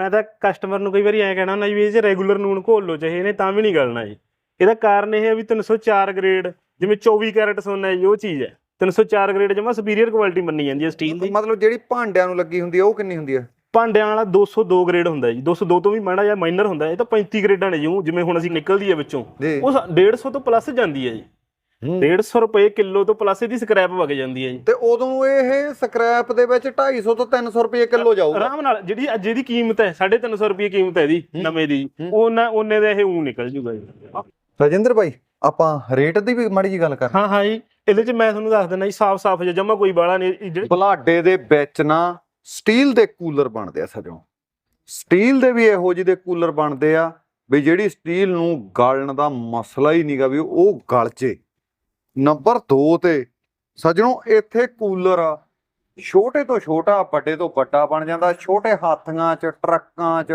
ਮੈਂ ਤਾਂ ਕਸਟਮਰ ਨੂੰ ਕਈ ਵਾਰੀ ਐਂ ਕਹਿਣਾ ਹੁੰਦਾ ਜੀ ਵੀ ਇਹ 'ਚ ਰੈਗੂਲਰ ਨੂਨ ਘੋਲ ਲਓ ਚਾਹੇ ਇਹਨੇ ਤਾਂ ਵੀ ਨਹੀਂ ਗਲਣਾ ਜੀ। ਇਹਦਾ ਕਾਰਨ ਇਹ ਹੈ ਵੀ 304 ਗ੍ਰੇਡ ਜਿਵੇਂ 24 ਕੈਰਟ ਸੋਨਾ ਹੈ ਜੀ ਉਹ ਚੀਜ਼ ਹੈ। 304 ਗ੍ਰੇਡ ਜਮਾ ਸੁਪੀਰੀਅਰ ਕੁਆਲਿਟੀ ਮੰਨੀ ਜਾਂਦੀ ਹੈ ਸਟੀਲ ਦੀ। ਮਤਲਬ ਜਿਹੜੀ ਭਾਂਡਿਆਂ ਨੂੰ ਲੱਗੀ ਹੁੰਦੀ ਆ ਉਹ ਕਿੰਨੀ ਹੁੰਦੀ ਆ ਭਾਂਡਿਆਂ ਵਾਲਾ 202 ਗ੍ਰੇਡ ਹੁੰਦਾ ਜੀ। 202 ਤੋਂ ਵੀ ਮਾੜਾ ਜਿਹਾ ਮਾਈਨਰ ਹੁੰਦਾ ਇਹ ਤਾਂ 35 ਗ੍ਰੇਡਾਂ ਨੇ ਜੀ ਊਂ ਜਿਵੇਂ ਹੁਣ ਅਸੀਂ ਨਿਕਲਦੀ ਹੈ ਵਿੱਚੋਂ। ਜੀ। ਉਹ 150 ਤੋਂ ਪਲੱਸ ਜਾਂਦੀ ਹੈ ਜੀ। 150 ਰੁਪਏ ਕਿਲੋ ਤੋਂ ਪਲੱਸ ਇਹਦੀ ਸਕ੍ਰੈਪ ਵਗ ਜਾਂਦੀ ਹੈ ਜੀ। ਤੇ ਉਦੋਂ ਇਹ ਸਕ੍ਰੈਪ ਦੇ ਵਿੱਚ 250 ਤੋਂ 300 ਰੁਪਏ ਕਿਲੋ ਜਾਊਗਾ। ਆਰਾਮ ਨਾਲ ਜਿਹੜੀ ਅੱਜ ਇਹਦੀ ਕੀਮਤ ਹੈ 350 ਰੁਪਏ ਕੀਮਤ ਹੈ ਇਹਦੀ ਨਵੇਂ ਦੀ। ਉਹਨਾਂ ਉਹਨੇ ਦਾ ਇਹ ਉਂ ਨਿਕਲ ਜੂਗਾ ਜੀ। ਰਜਿੰਦਰ ਭਾਈ ਆਪਾਂ ਰੇਟ ਦੀ ਵੀ ਮਾੜੀ ਜੀ ਗੱਲ ਕਰ। ਹਾਂ ਹਾਂ ਜੀ ਇਹਦੇ ਚ ਮੈਂ ਤੁਹਾਨੂੰ ਦੱਸ ਦਿੰਦਾ ਜੀ ਸਾਫ਼-ਸਾਫ਼ ਜਿਹਾ ਜਮਾ ਕੋਈ ਬਾਲਾ ਨਹੀਂ ਜਿਹੜੇ ਬਲਾਡੇ ਦੇ ਵਿੱਚ ਨਾ ਸਟੀਲ ਦੇ ਕੂਲਰ ਬਣਦੇ ਆ ਸਜੋ ਸਟੀਲ ਦੇ ਵੀ ਇਹੋ ਜਿਹੇ ਦੇ ਕੂਲਰ ਬਣਦੇ ਆ ਵੀ ਜਿਹੜੀ ਸਟੀਲ ਨੂੰ ਗਲਣ ਦਾ ਮਸਲਾ ਹੀ ਨਹੀਂਗਾ ਵੀ ਉਹ ਗਲ ਜੇ। ਨੰਬਰ 2 ਤੇ ਸਜਣੋ ਇੱਥੇ ਕੂਲਰ ਛੋਟੇ ਤੋਂ ਛੋਟਾ ਵੱਡੇ ਤੋਂ ਵੱਡਾ ਬਣ ਜਾਂਦਾ। ਛੋਟੇ ਹਾਥੀਆਂ 'ਚ ਟਰੱਕਾਂ 'ਚ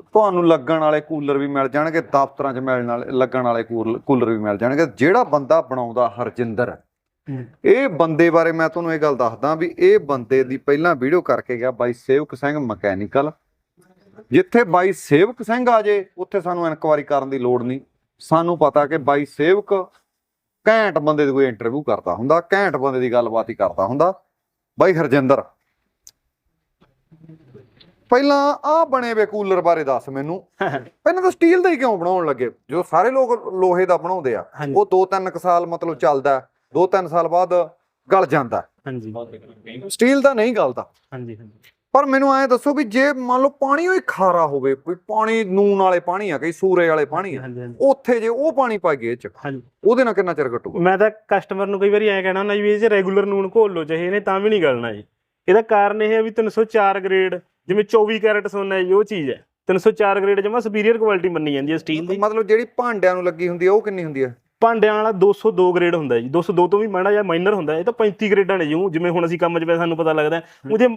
ਤੁਹਾਨੂੰ ਲੱਗਣ ਵਾਲੇ ਕੂਲਰ ਵੀ ਮਿਲ ਜਾਣਗੇ ਦਫ਼ਤਰਾਂ 'ਚ ਮਿਲਣ ਵਾਲੇ ਲੱਗਣ ਵਾਲੇ ਕੂਲ- ਕੂਲਰ ਵੀ ਮਿਲ ਜਾਣਗੇ। ਜਿਹੜਾ ਬੰਦਾ ਬਣਾਉਂਦਾ ਹਰਜਿੰਦਰ ਇਹ ਬੰਦੇ ਬਾਰੇ ਮੈਂ ਤੁਹਾਨੂੰ ਇਹ ਗੱਲ ਦੱਸਦਾ ਵੀ ਇਹ ਬੰਦੇ ਦੀ ਪਹਿਲਾਂ ਵੀਡੀਓ ਕਰਕੇ ਗਿਆ ਬਾਈ ਸੇਵਕ ਸਿੰਘ ਮਕੈਨੀਕਲ। ਜਿੱਥੇ ਬਾਈ ਸੇਵਕ ਸਿੰਘ ਆ ਜੇ ਉੱਥੇ ਸਾਨੂੰ ਇਨਕੁਆਰੀ ਕਰਨ ਦੀ ਲੋੜ ਨਹੀਂ। ਸਾਨੂੰ ਪਤਾ ਕਿ ਬਾਈ ਸੇਵਕ ਘੈਂਟ ਬੰਦੇ ਦੀ ਕੋਈ ਇੰਟਰਵਿਊ ਕਰਦਾ ਹੁੰਦਾ ਘੈਂਟ ਬੰਦੇ ਦੀ ਗੱਲਬਾਤ ਹੀ ਕਰਦਾ ਹੁੰਦਾ। ਬਾਈ ਹਰਜਿੰਦਰ ਪਹਿਲਾਂ ਆ ਬਣੇ ਵੇ ਕੂਲਰ ਬਾਰੇ ਦੱਸ ਮੈਨੂੰ। ਪਹਿਲਾਂ ਤਾਂ ਸਟੀਲ ਦਾ ਹੀ ਕਿਉਂ ਬਣਾਉਣ ਲੱਗੇ? ਜੋ ਸਾਰੇ ਲੋਕ ਲੋਹੇ ਦਾ ਬਣਾਉਂਦੇ ਆ ਉਹ 2-3 ਸਾਲ ਮਤਲਬ ਚੱਲਦਾ 2-3 ਸਾਲ ਬਾਅਦ ਗਲ ਜਾਂਦਾ। ਹਾਂਜੀ। ਸਟੀਲ ਦਾ ਨਹੀਂ ਗਲਦਾ। ਹਾਂਜੀ ਹਾਂਜੀ। ਪਰ ਮੈਨੂੰ ਐਂ ਦੱਸੋ ਵੀ ਜੇ ਮੰਨ ਲਓ ਪਾਣੀ ਉਹ ਖਾਰਾ ਹੋਵੇ ਕੋਈ ਪਾਣੀ ਨੂਨ ਵਾਲੇ ਪਾਣੀ ਆ ਕਈ ਸੂਰੇ ਵਾਲੇ ਪਾਣੀ ਆ ਹਾਂਜੀ ਉੱਥੇ ਜੇ ਉਹ ਪਾਣੀ ਪਾ ਗਏ ਇਹ ਚ ਹਾਂਜੀ। ਉਹਦੇ ਨਾਲ ਕਿੰਨਾ ਚਿਰ ਘਟੂਗਾ ਮੈਂ ਤਾਂ ਕਸਟਮਰ ਨੂੰ ਕਈ ਵਾਰੀ ਐਂ ਕਹਿਣਾ ਹੁੰਦਾ ਜੀ ਵੀ ਇਹ 'ਚ ਰੈਗੂਲਰ ਨੂਨ ਘੋਲ ਲਓ ਚਾਹੇ ਇਹਨੇ ਤਾਂ ਵੀ ਨਹੀਂ ਗਲਣਾ ਜੀ। ਇਹਦਾ ਕਾਰਨ ਇਹ ਹੈ ਵੀ 304 ਗ੍ਰੇਡ ਜਿਵੇਂ 24 ਕੈਰਟ ਸੋਨਾ ਹੈ ਜੀ ਉਹ ਚੀਜ਼ ਹੈ। 304 ਗ੍ਰੇਡ ਜਮਾ ਸੁਪੀਰੀਅਰ ਕੁਆਲਿਟੀ ਮੰਨੀ ਜਾਂਦੀ ਹੈ ਸਟੀਲ ਦੀ। ਮਤਲਬ ਜਿਹੜੀ ਭਾਂਡਿਆਂ ਨੂੰ ਲੱਗੀ ਹੁੰਦੀ ਆ ਉਹ ਕਿੰਨੀ ਹੁੰਦੀ ਆ ਭਾਂਡਿਆਂ ਵਾਲਾ 202 ਗ੍ਰੇਡ ਹੁੰਦਾ ਜੀ। 202 ਤੋਂ ਵੀ ਮਾੜਾ ਜਿਹਾ ਮਾਈਨਰ ਹੁੰਦਾ ਇਹ ਤਾਂ 35 ਗ੍ਰੇਡਾਂ ਨੇ ਜਿਉਂ ਜਿਵੇਂ ਹੁਣ ਅਸੀਂ ਕੰਮ 'ਚ ਪਏ ਸਾਨੂੰ ਪਤਾ ਲੱਗਦਾ ਹੈ। ਉਹਦੇ